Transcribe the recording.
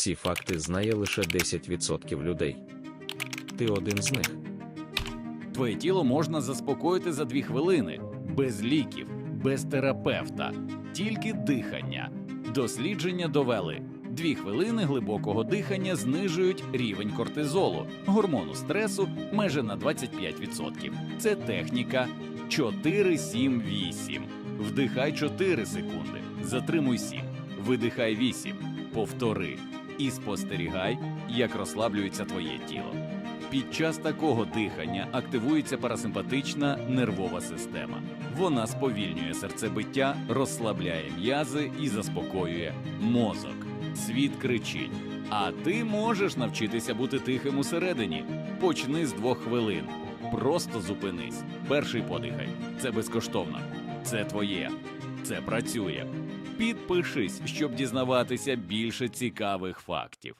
Ці факти знає лише 10% людей. Ти один з них. Твоє тіло можна заспокоїти за дві хвилини, без ліків, без терапевта, тільки дихання. Дослідження довели. Дві хвилини глибокого дихання знижують рівень кортизолу, гормону стресу майже на 25%. Це техніка 4-7-8. Вдихай 4 секунди, затримуй 7, видихай 8, повтори і спостерігай, як розслаблюється твоє тіло. Під час такого дихання активується парасимпатична нервова система. Вона сповільнює серцебиття, розслабляє м'язи і заспокоює мозок. Світ кричить: а ти можеш навчитися бути тихим усередині. Почни з двох хвилин. Просто зупинись. Перший подихай. Це безкоштовно. Це твоє. Це працює. Підпишись, щоб дізнаватися більше цікавих фактів.